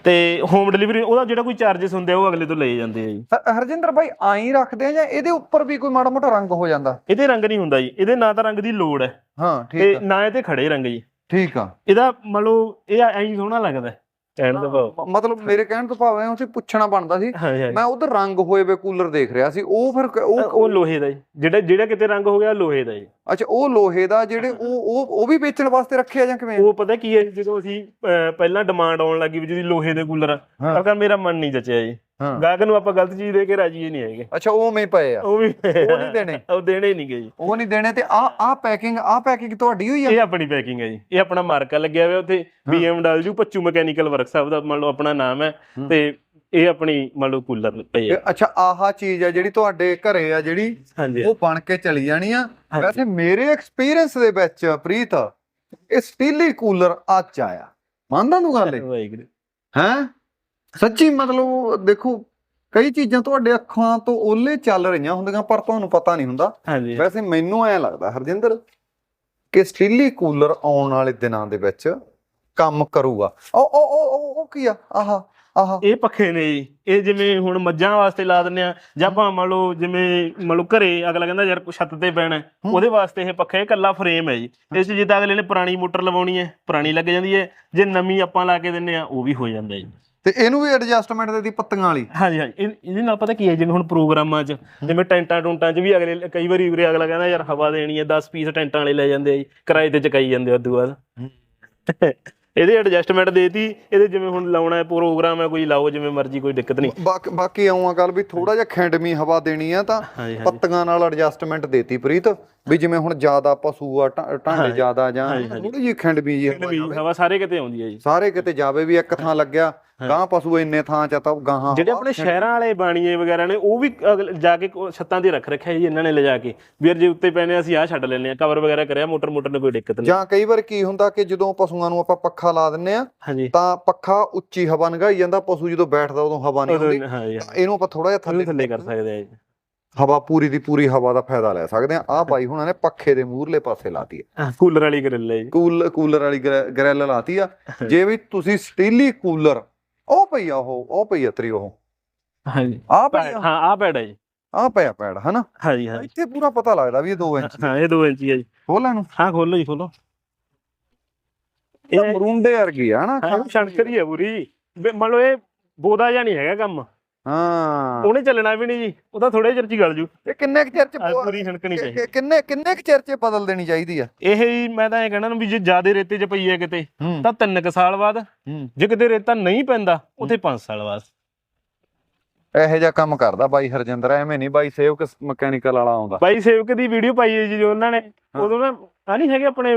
ਤੇ ਹੋਮ ਡਿਲੀਵਰੀ ਉਹਦਾ ਜਿਹੜਾ ਕੋਈ ਚਾਰजेस ਹੁੰਦੇ ਆ ਉਹ ਅਗਲੇ ਤੋਂ ਲਏ ਜਾਂਦੇ ਆ ਜੀ। ਹਰਜਿੰਦਰ ਭਾਈ ਆਈ ਰੱਖਦੇ ਆ ਜਾਂ ਇਹਦੇ ਉੱਪਰ ਵੀ ਕੋਈ ਮਾੜਾ ਮੋਟਾ ਰੰਗ ਹੋ ਜਾਂਦਾ? ਇਹਦੇ ਰੰਗ ਨਹੀਂ ਹੁੰਦਾ ਜੀ। ਇਹਦੇ ਨਾ ਤਾਂ ਰੰਗ ਦੀ ਲੋੜ ਹੈ। ਹਾਂ ਠੀਕ ਤੇ ਆ। ਨਾ ਇਹ ਤੇ ਖੜੇ ਰੰਗ ਜੀ। ਠੀਕ ਆ। ਇਹਦਾ ਮੰਨ ਲਓ ਇਹ ਐਂ ਸੋਹਣਾ ਲੱਗਦਾ ਹੈ, ਕਹਿਣ ਦਾ ਭਾਵ। ਮਤਲਬ ਮੇਰੇ ਕਹਿਣ ਤੋਂ ਭਾਵ ਹੈ ਉਹ ਪੁੱਛਣਾ ਬਣਦਾ ਸੀ। ਹਾਂਜੀ ਹਾਂਜੀ ਮੈਂ ਉਧਰ ਰੰਗ ਹੋਏ ਵੇ ਕੂਲਰ ਦੇਖ ਰਿਹਾ ਸੀ ਉਹ ਫਿਰ ਕ- ਉਹ ਉਹ ਲੋਹੇ ਦਾ ਜੀ। ਜਿਹੜਾ ਜਿਹੜਾ ਕਿਤੇ ਰੰਗ ਹੋ ਗਿਆ ਲੋਹੇ ਦਾ ਜੀ। ਅੱਛਾ ਉਹ ਲੋਹੇ ਦਾ ਜਿਹੜੇ ਉਹ ਉਹ ਉਹ ਵੀ ਵੇਚਣ ਵਾਸਤੇ ਰੱਖਿਆ ਜਾਂ ਕਿਵੇਂ? ਉਹ ਪਤਾ ਕੀ ਹੈ ਜਦੋਂ ਅਸੀਂ ਅਹ, ਪਹਿਲਾਂ ਡਿਮਾਂਡ ਆਉਣ ਲੱਗੀ ਵੀ ਜਿਹਦੀ ਲੋਹੇ ਦੇ ਕੂਲਰ ਆ ਹਾਂ। ਤਾਂ ਮੇਰਾ ਮਨ ਨਹੀਂ ਜਚਿਆ ਜੀ। ਹਾਂ। ਗਾਹਕ ਨੂੰ ਆਪਾਂ ਗਲਤ ਚੀਜ਼ ਦੇ ਕੇ ਰਾਜੀ ਹੀ ਨਹੀਂ ਹੈਗੇ। ਅੱਛਾ ਉਹ ਹੀ ਪਏ ਆ। ਉਹ ਵੀ ਉਹ ਨਹੀਂ ਦੇਣੇ। ਉਹ ਦੇਣੇ ਨਹੀਂ ਗਏ ਜੀ। ਉਹ ਨਹੀਂ ਦੇਣੇ ਤੇ ਆ ਆ ਪੈਕਿੰਗ ਆ ਪੈਕਿੰਗ ਤੁਹਾਡੀ ਹੋਈ ਆ? ਇਹ ਆਪਣੀ ਪੈਕਿੰਗ ਹੈ ਜੀ। ਇਹ ਆਪਣਾ ਮਾਰਕਾ ਲੱਗਿਆ ਹੋਇਆ ਉੱਥੇ। BMW ਪੱਚੂ ਮਕੈਨੀਕਲ ਵਰਕਸ਼ਾਪ ਦਾ ਮੰਨ ਲਓ ਆਪਣਾ ਨਾਮ ਹੈ। ਹੂੰ। ਤੇ ਇਹ ਆਪਣੀ ਮੰਨ ਲਓ ਕੂਲਰ ਪਈ ਹੈ ਅੱਛਾ ਆਹਾ ਚੀਜ਼ ਆ ਜਿਹੜੀ ਤੁਹਾਡੇ ਘਰੇ ਆ ਜਿਹੜੀ ਉਹ ਬਣ ਕੇ ਚਲੀ ਜਾਣੀ ਆ। ਵੈਸੇ ਮੇਰੇ ਐਕਸਪੀਰੀਅੰਸ ਦੇ ਵਿੱਚ ਪ੍ਰੀਤ ਇਹ ਸਟੀਲੀ ਕੂਲਰ ਅੱਜ ਆਇਆ। ਮੰਨਦਾ ਤੂੰ ਗੱਲ ਵਾਹਿਗੁਰੂ। ਹੈ? ਸੱਚੀ ਮਤਲਬ ਦੇਖੋ ਕਈ ਚੀਜ਼ਾਂ ਤੁਹਾਡੇ ਅੱਖਾਂ ਤੋਂ ਓਲੇ ਚੱਲ ਰਹੀਆਂ ਹੁੰਦੀਆਂ ਪਰ ਤੁਹਾਨੂੰ ਪਤਾ ਨਹੀਂ ਹੁੰਦਾ। ਹਾਂਜੀ। ਵੈਸੇ ਮੈਨੂੰ ਐ ਲੱਗਦਾ ਹਰਜਿੰਦਰ ਕਿ ਸਟੀਲੀ ਕੂਲਰ ਆਉਣ ਵਾਲੇ ਦਿਨਾਂ ਦੇ ਵਿੱਚ ਕੰਮ ਕਰੂਗਾ। ਉਹ ਉਹ ਉਹ ਉਹ- ਕੀ ਆ? ਆਹਾ ਆਹਾ। ਇਹ ਪੱਖੇ ਨੇ ਜੀ। ਇਹ ਜਿਵੇਂ ਹੁਣ ਮੱਝਾਂ ਵਾਸਤੇ ਲਾ ਦਿੰਦੇ ਆ ਜਾਂ ਆਪਾਂ ਮੰਨ ਲਓ ਜਿਵੇਂ ਮੰਨ ਲਓ ਘਰੇ ਅਗਲਾ ਕਹਿੰਦਾ ਯਾਰ ਕੋਈ ਛੱਤ ਤੇ ਪੈਣਾ ਹੂੰ। ਉਹਦੇ ਵਾਸਤੇ ਇਹ ਪੱਖਾ ਇਹ ਇਕੱਲਾ ਫਰੇਮ ਹੈ ਜੀ। ਇਸ 'ਚ ਜਿੱਦਾਂ ਅਗਲੇ ਨੇ ਪੁਰਾਣੀ ਮੋਟਰ ਲਵਾਉਣੀ ਹੈ ਪੁਰਾਣੀ ਲੱਗ ਜਾਂਦੀ ਹੈ। ਜੇ ਨਵੀਂ ਆਪਾਂ ਲਾ ਕੇ ਦਿੰਨੇ ਆ ਉਹ ਵੀ ਹੋ ਜਾਂਦਾ ਜੀ। ਤੇ ਇਹਨੂੰ ਵੀ ਐਡਜਸਟਮੈਂਟ ਦੇ ਦੀ ਪੱਤੀਆਂ ਵਾਲੀ। ਹਾਂਜੀ ਹਾਂਜੀ। ਇਹ- ਇਹਦੇ ਨਾਲ ਪਤਾ ਕੀ ਹੈ ਜਿਵੇਂ ਹੁਣ ਪ੍ਰੋਗਰਾਮਾਂ 'ਚ ਜਿਵੇਂ ਟੈਂਟਾਂ ਟੁੰਟਾਂ 'ਚ ਵੀ ਅਗਲੇ ਕਈ ਵਾਰੀ ਉਰੇ ਅਗਲਾ ਕਹਿੰਦਾ ਯਾਰ ਹਵਾ ਦੇਣੀ ਹੈ 10 ਪੀਸ ਟੈਂਟਾਂ ਵਾਲੇ ਲੈ ਜਾਂਦੇ ਆ ਜੀ। ਕਿਰਾਏ ਤੇ ਚਕਾਈ ਜਾਂਦੇ ਆ ਉਦੋਂ ਬਾਅਦ। ਇਹਦੇ ਐਡਜਸਟਮੈਂਟ ਦੇਤੀ। ਇਹਦੇ ਜਿਵੇਂ ਹੁਣ ਲਾਉਣਾ ਹੈ ਪ੍ਰੋਗਰਾਮ ਹੈ ਕੋਈ ਲਾਓ ਜਿਵੇਂ ਮਰਜ਼ੀ ਕੋਈ ਦਿੱਕਤ ਨਹੀਂ। ਬਾਕੀ ਬਾਕੀ ਆਉਂ ਆ ਗੱਲ ਵੀ ਥੋੜਾ ਜਿਹਾ ਖੈਂਡਮੀ ਹਵਾ ਦੇਣੀ ਆ ਤਾਂ ਹਾਂਜੀ ਹਾਂਜੀ। ਪੱਤੀਆਂ ਨਾਲ ਐਡਜਸਟਮੈਂਟ ਦੇਤੀ ਪ੍ਰੀਤ। ਵੀ ਜਿਵੇਂ ਹੁਣ ਜ਼ਿਆਦਾ ਪਸ਼ੂ ਆ ਢਾਂਡੇ। ਜ਼ਿਆਦਾ ਜਾਂ। ਥੋੜੀ ਜਿਹੀ ਜੀ ਹਵਾ ਵੀ ਜਾਵੇ। ਹਵਾ ਸਾਰੇ ਕਿਤੇ ਆਉਂਦੀ ਹੈ ਜੀ। ਸਾਰੇ ਕਿਤੇ ਜਾਵੇ ਵੀ ਇੱਕ ਥਾਂ ਲੱਗਿਆ ਗਾਂ ਪਸ਼ੂ ਇੰਨੇ ਥਾਂ ਚ ਤਾਂ ਗਾਹਾਂ ਜਿਹੜੇ ਆਪਣੇ ਸ਼ਹਿਰਾਂ ਵਾਲੇ ਬਾਣੀਏ ਵਗੈਰਾ ਨੇ ਉਹ ਵੀ ਜਾ ਕੇ ਛੱਤਾਂ ਤੇ ਰੱਖ ਰੱਖਿਆ ਜੀ ਇਹਨਾਂ ਨੇ ਲਿਜਾ ਕੇ। ਵੀ ਯਾਰ ਜੇ ਉੱਤੇ ਪੈਨੇ ਅਸੀਂ ਆਹ ਛੱਡ ਲੈਨੇ ਆ ਕਵਰ ਵਗੈਰਾ ਕਰਿਆ ਮੋਟਰ ਮੋਟਰ ਨੇ ਕੋਈ ਦਿੱਕਤ ਨਹੀਂ। ਜਾਂ ਕਈ ਵਾਰ ਕੀ ਹੁੰਦਾ ਕਿ ਜਦੋਂ ਪਸ਼ੂਆਂ ਨੂੰ ਆਪਾਂ ਪੱਖਾ ਲਾ ਦਿੰਨੇ ਆ ਹਾਂਜੀ। ਤਾਂ ਪੱਖਾ ਉੱਚੀ ਹਵਾ ਨਗਾਈ ਜਾਂਦਾ ਪਸ਼ੂ ਜਦੋਂ ਬੈਠਦਾ ਉਦੋਂ ਹਵਾ ਨਹੀਂ ਹੁੰਦੀ ਇਹਨੂੰ ਆਪਾਂ ਥੋੜਾ ਜਿਹਾ ਥੱਲੇ ਥੱਲੇ ਥੱਲੇ ਕਰ ਸਕਦੇ ਆ ਜੀ। ਹਵਾ ਪੂਰੀ ਦੀ ਪੂਰੀ ਹਵਾ ਦਾ ਫਾਇਦਾ ਲੈ ਸਕਦੇ ਆ। ਆਹ ਬਾਈ ਹੁਣਾਂ ਨੇ ਪੱਖੇ ਦੇ ਮੂਹਰਲੇ ਪਾਸੇ ਲਾਤੀ ਹੈ ਕੂਲਰ ਵਾਲੀ ਗਰਿੱਲ ਹੈ ਕੂਲ ਕੂਲਰ ਵਾਲੀ ਗਰੈ- ਗਰੈਲ ਲਾਤੀ ਆ। ਜੇ ਵੀ ਤੁਸੀਂ ਸਟੀਲੀ ਕੂਲਰ ਉਹ ਪਈ ਆ ਉਹ ਉਹ ਪਈ ਆ ਤਰੀ ਉਹ। ਹਾਂਜੀ। ਆ ਪਈ ਆ। ਹਾਂ ਆ ਪੈੜ ਹੈ ਜੀ। ਆ ਪਿਆ ਪੈੜ ਹਨਾ? ਹਾਂਜੀ ਹਾਂਜੀ। ਇੱਥੇ ਪੂਰਾ ਪਤਾ ਲੱਗਦਾ ਵੀ ਇਹ 2 ਇੰਚ ਹਾਂ ਇਹ 2 ਇੰਚੀ ਹੈ ਜੀ। ਖੋਲਾਂ ਨੂੰ ਹਾਂ ਖੋਲੋ ਜੀ ਖੋਲੋ। ਇਹ ਮਰੂੰਡੇ ਵਰਗੀ ਆ ਨਾ ਹਾਂ ਸ਼ਣਕਰੀ ਹੈ ਪੂਰੀ। ਮੰਨ ਲਓ ਇਹ ਬੋਦਾ ਜਾਂ ਨਹੀਂ ਹੈਗਾ ਕੰਮ। ਹਾਂ। ਉਹਨੇ ਚੱਲਣਾ ਵੀ ਨਹੀਂ ਜੀ ਉਹਦਾ ਥੋੜੇ ਚਿਰ ਚ ਹੀ ਗਲ ਜੂ। ਇਹ ਕਿੰਨੇ ਕੁ ਚਿਰ ਚ ਪੂਰੀ ਛਣਕਣੀ ਚਾਹੀਦੀ। ਕਿ- ਕਿੰਨੇ ਕਿੰਨੇ ਕੁ ਚਿਰ ਚ ਬਦਲ ਦੇਣੀ ਚਾਹੀਦੀ ਆ? ਇਹ ਹੀ ਮੈਂ ਤਾਂ ਇਹ ਕਹਿਣਾ ਨਾ ਵੀ ਜੇ ਜ਼ਿਆਦੇ ਰੇਤੇ 'ਚ ਪਈ ਹੈ ਕਿਤੇ ਹੂੰ। ਤਾਂ 3 ਸਾਲ ਬਾਅਦ ਹੂੰ। ਜੇ ਕਿਤੇ ਰੇਤਾ ਨਹੀਂ ਪੈਂਦਾ ਉੱਥੇ 5 ਸਾਲ ਬਾਅਦ। ਇਹੋ ਜਿਹਾ ਕੰਮ ਕਰਦਾ ਬਾਈ ਹਰਜਿੰਦਰ ਐਵੇਂ ਨਹੀਂ ਬਾਈ ਸੇਵਕ ਮਕੈਨੀਕਲ ਵਾਲਾ ਆਉਂਦਾ। ਬਾਈ ਸੇਵਕ ਦੀ ਵੀਡੀਓ ਪਾਈ ਹੈ ਜੀ ਜੋ ਉਹਨਾਂ ਨੇ ਉਦੋਂ ਨਾ ਆ ਨਹੀਂ ਹੈਗੇ ਆਪਣੇ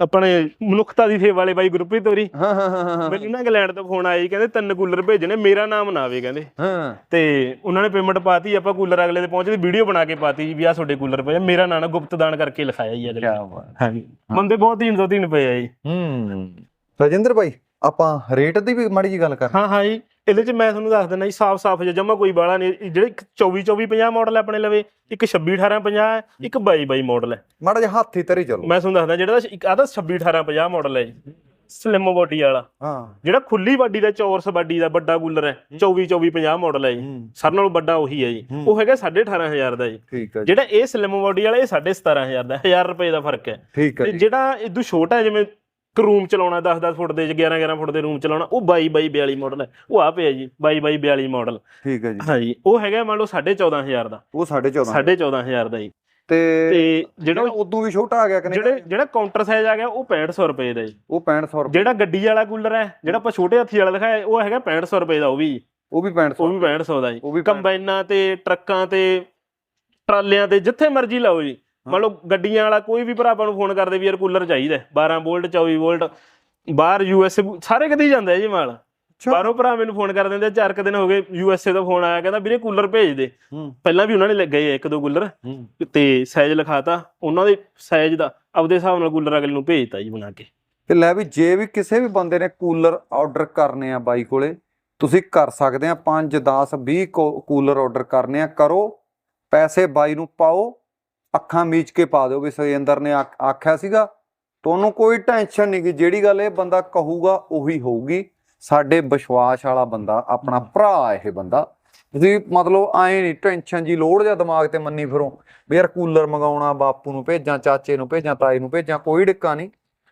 ਆਪਣੇ ਮਨੁੱਖਤਾ ਦੀ ਸੇਵਾ ਵਾਲੇ ਬਾਈ ਗੁਰਪ੍ਰੀਤ ਹੋਰੀ? ਹਾਂ ਹਾਂ ਹਾਂ ਮੈਨੂੰ ਨਾ ਇੰਗਲੈਂਡ ਤੋਂ ਫੋਨ ਆਇਆ ਜੀ ਕਹਿੰਦੇ ਤਿੰਨ ਕੂਲਰ ਭੇਜਣੇ ਮੇਰਾ ਨਾਮ ਨਾ ਆਵੇ ਕਹਿੰਦੇ। ਹਾਂ। ਤੇ ਉਹਨਾਂ ਨੇ ਪੇਮੈਂਟ ਪਾਤੀ ਆਪਾਂ ਕੂਲਰ ਅਗਲੇ ਦੇ ਪਹੁੰਚਦੇ ਵੀਡੀਓ ਬਣਾ ਕੇ ਪਾਤੀ ਜੀ ਵੀ ਆ ਤੁਹਾਡੇ ਕੂਲਰ ਪਏ ਆ। ਮੇਰਾ ਨਾਂ ਨਾ ਗੁਪਤ ਦਾਨ ਕਰਕੇ ਲਿਖਾਇਆ ਜੀ ਅਗਲੇ ਕੀ ਬਾਤ। ਹਾਂਜੀ। ਬੰਦੇ ਬਹੁਤ ਦੀਨ ਤੋਂ ਦੀਨ ਪਏ ਆ ਜੀ। ਹੂੰ। ਰਜਿੰਦਰ ਭਾਈ ਆਪਾਂ ਰੇਟ ਦੀ ਵੀ ਮਾੜੀ ਜੀ ਗੱਲ ਕਰ ਹਾਂ ਹਾਂ ਜੀ। ਇਹਦੇ ਚ ਮੈਂ ਤੁਹਾਨੂੰ ਦੱਸ ਦਿੰਦਾ ਜੀ ਸਾਫ਼-ਸਾਫ਼ ਜਿਹਾ ਜਮਾ ਕੋਈ ਬਾਲਾ ਨਹੀਂ। ਜਿਹੜੇ 24 24 50 ਮਾਡਲ ਆਪਣੇ ਲਵੇ ਇੱਕ 26 18 50 ਹੈ ਇੱਕ 22 22 ਮਾਡਲ ਹੈ ਮਾੜਾ ਜਿਹਾ ਹੱਥ ਤਰੀ ਚਲੋ। ਮੈਂ ਤੁਹਾਨੂੰ ਦੱਸਦਾ ਜਿਹੜਾ ਇੱਕ ਆ ਤਾਂ 26 18 50 ਮਾਡਲ ਹੈ ਜੀ ਸਲਿਮ ਬੋਡੀ ਵਾਲਾ। ਹਾਂ। ਜਿਹੜਾ ਖੁੱਲੀ ਬਾਡੀ ਦਾ ਚੌਰਸ ਬਾਡੀ ਦਾ ਵੱਡਾ ਕੂਲਰ ਹੈ। 24 24 50 ਮਾਡਲ ਹੈ ਜੀ। ਸਾਰਿਆਂ ਨਾਲੋਂ ਵੱਡਾ ਉਹੀ ਹੈ ਜੀ। ਉਹ ਹੈਗਾ 18500 ਦਾ ਜੀ। ਠੀਕ ਹੈ ਜੀ। ਜਿਹੜਾ ਇਹ ਸਲਿਮ ਬੋਡੀ ਵਾਲਾ ਇਹ 17500 ਦਾ 1000 ਰੁਪਏ ਦਾ ਫ਼ਰਕ ਹੈ ਠੀਕ ਹੈ ਤੇ ਜੀ। ਜਿਹੜਾ ਇਦੋਂ ਛੋਟਾ ਜਿਵੇਂ ਇੱਕ ਰੂਮ ਚਲਾਉਣਾ 10 10 ਫੁੱਟ ਦੇ 11 11 ਫੁੱਟ ਦੇ ਰੂਮ ਚਲਾਉਣਾ ਉਹ 22 22 42 ਮਾਡਲ ਹੈ। ਉਹ ਆ ਪਿਆ ਜੀ 22 22 42 ਮਾਡਲ ਠੀਕ ਹੈ ਜੀ। ਹਾਂਜੀ ਉਹ ਹੈਗਾ ਮੰਨ ਲਓ 14500 ਦਾ। ਉਹ 14.5 14500 ਦਾ ਜੀ। ਤੇ ਤੇ ਜਿਹੜਾ ਉਦੋਂ ਵੀ ਛੋਟਾ ਆ ਗਿਆ ਕਿ ਜਿਹੜੇ ਜਿਹੜਾ ਕਾਊਂਟਰ ਸਾਈਜ਼ ਆ ਗਿਆ ਉਹ 6500 ਰੁਪਏ ਦਾ ਜੀ। ਉਹ 6500 ਰੁਪਏ। ਜਿਹੜਾ ਗੱਡੀ ਵਾਲਾ ਕੂਲਰ ਹੈ ਜਿਹੜਾ ਆਪਾਂ ਛੋਟੇ ਹੱਥੀ ਵਾਲਾ ਦਿਖਾਇਆ ਉਹ ਹੈਗਾ 6500 ਰੁਪਏ ਦਾ ਉਹ ਵੀ। ਉਹ ਵੀ 6500 ਉਹ ਵੀ 6500 ਦਾ ਜੀ। ਕੰਬਾਈਨਾਂ ਤੇ ਟਰੱਕਾਂ ਤੇ ਟਰਾਲਿਆਂ ਤੇ ਜਿੱਥੇ ਮਰਜ਼ੀ ਲਾਓ ਜੀ। ਮੰਨ ਲਓ ਗੱਡੀਆਂ ਵਾਲਾ ਕੋਈ ਵੀ ਭਰਾ ਆਪਾਂ ਨੂੰ ਫੋਨ ਕਰਦੇ ਵੀ ਯਾਰ ਕੂਲਰ ਚਾਹੀਦਾ ਹੈ, 12 ਵੋਲਟ 24 ਵੋਲਟ ਬਾਹਰ ਯੂਐਸਏ ਸਾਰੇ ਕਿਤੇ ਜਾਂਦਾ ਜੀ ਮਾਲ। ਬਾਹਰੋਂ ਭਰਾ ਮੈਨੂੰ ਫੋਨ ਕਰ ਦਿੰਦੇ ਚਾਰ ਕੁ ਦਿਨ ਹੋ ਗਏ ਯੂਐਸਏ ਦਾ ਫੋਨ ਆਇਆ ਕਹਿੰਦਾ ਵੀਰੇ ਕੂਲਰ ਭੇਜ ਦੇ। ਪਹਿਲਾਂ ਵੀ ਉਹਨਾਂ ਨੇ ਲੱਗੇ ਇੱਕ ਦੋ ਕੂਲਰ ਤੇ ਸਾਈਜ਼ ਲਿਖਾਤਾ ਉਹਨਾਂ ਦੇ ਸਾਈਜ਼ ਦਾ ਆਪਦੇ ਹਿਸਾਬ ਨਾਲ ਕੂਲਰ ਅਗਲੇ ਨੂੰ ਭੇਜਤਾ ਜੀ ਬਣਾ ਕੇ। ਤੇ ਲੈ ਵੀ ਜੇ ਵੀ ਕਿਸੇ ਵੀ ਬੰਦੇ ਨੇ ਕੂਲਰ ਆਰਡਰ ਕਰਨੇ ਆ ਬਾਈ ਕੋਲੇ ਤੁਸੀਂ ਕਰ ਸਕਦੇ ਆ 5 10 20 ਕੂਲਰ ਆਰਡਰ ਕਰਨੇ ਆ ਕਰੋ ਪੈਸੇ ਬਾਈ ਨੂੰ ਪਾਓ ਅੱਖਾਂ ਮੀਚ ਕੇ ਪਾ ਦਿਓ ਵੀ ਸੁਰਿੰਦਰ ਨੇ ਆਖ- ਆਖਿਆ ਸੀਗਾ। ਤੁਹਾਨੂੰ ਕੋਈ ਟੈਨਸ਼ਨ ਨਹੀਂ ਕਿ ਜਿਹੜੀ ਗੱਲ ਇਹ ਬੰਦਾ ਕਹੂਗਾ ਉਹੀ ਹੋਊਗੀ। ਸਾਡੇ ਵਿਸ਼ਵਾਸ ਵਾਲਾ ਬੰਦਾ ਆਪਣਾ ਭਰਾ ਇਹ ਬੰਦਾ। ਤੁਸੀਂ ਮਤਲਬ ਆਏ ਨਹੀਂ ਟੈਨਸ਼ਨ ਜੀ ਲੋੜ ਜਾਂ ਦਿਮਾਗ ਤੇ ਮੰਨੀ ਫਿਰੋ। ਵੀ ਯਾਰ ਕੂਲਰ ਮੰਗਾਉਣਾ ਬਾਪੂ ਨੂੰ ਭੇਜਾਂ ਚਾਚੇ ਨੂੰ ਭੇਜਾਂ ਤਾਏ ਨੂੰ ਭੇਜਾਂ ਕੋਈ ਡਿੱਕਾ ਨਹੀਂ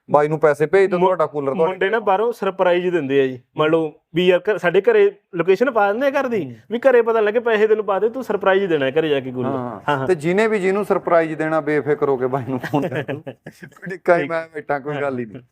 ਬਾਈ ਨੂੰ ਪੈਸੇ ਭੇਜ ਮੁ- ਤੁਹਾਡਾ ਕੂਲਰ ਤੁਹਾਡੇ ਮੁੰਡੇ ਨਾ ਬਾਹਰੋਂ ਸਰਪ੍ਰਾਈਜ਼ ਦਿੰਦੇ ਆ ਜੀ। ਮੰਨ ਲਓ ਵੀ ਯਾਰ ਸਾਡੇ ਘਰੇ ਲੋਕੇਸ਼ਨ ਪਾ ਦਿੰਦੇ ਆ ਘਰ ਦੀ ਵੀ ਘਰੇ ਪਤਾ ਲੱਗੇ ਪੈਸੇ ਤੈਨੂੰ ਪਾ ਦੇ ਤੂੰ ਸਰਪ੍ਰਾਈਜ਼ ਦੇਣਾ ਹੈ ਘਰੇ ਜਾ ਕੇ ਕੂਲਰ। ਹਾਂ। ਹਾਂ ਹਾਂ। ਤੇ ਜਿਹਨੇ ਵੀ ਜਿਹਨੂੰ ਸਰਪ੍ਰਾਈਜ਼ ਦੇਣਾ ਬੇਫਿਕਰ ਹੋ ਕੇ ਬਾਈ ਨੂੰ ਫੋਨ ਕਰ ਦਿਓ ਕੋਈ ਦਿੱਕਤ ਨਹੀਂ ਮੈਂ ਬੈਠਾ ਕੋਈ ਗੱਲ ਹੀ ਨਹੀਂ।